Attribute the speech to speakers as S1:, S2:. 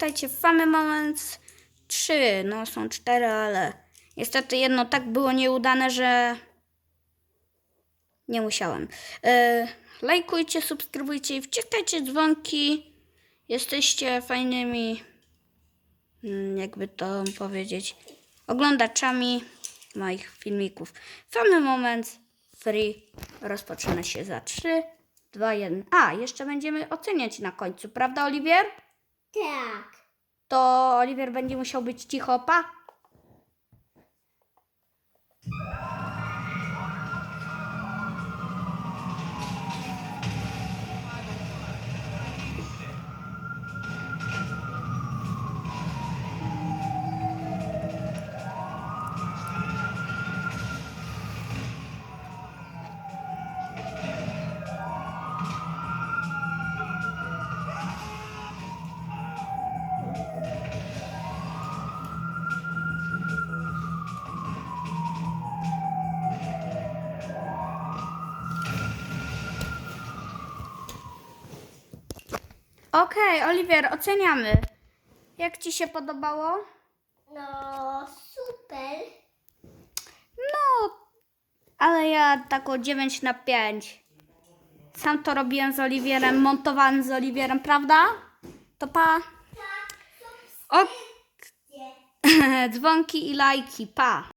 S1: witajcie w Famy Moments 3. No, są cztery, ale niestety jedno tak było nieudane, że nie musiałem. E, lajkujcie, subskrybujcie i wciskajcie dzwonki. Jesteście fajnymi, mm, jakby to powiedzieć, oglądaczami moich filmików. Famy Moments Free rozpoczyna się za 3, 2, 1. A, jeszcze będziemy oceniać na końcu, prawda, Oliwier?
S2: Tak.
S1: To Oliwier będzie musiał być cicho, pa. Okej, Oliwier, oceniamy. Jak ci się podobało?
S2: No super.
S1: No, ale ja tak o 9 na 5. Sam to robiłem z Oliwierem, montowany z Oliwierem, prawda? To pa. O, dzwonki i lajki, pa.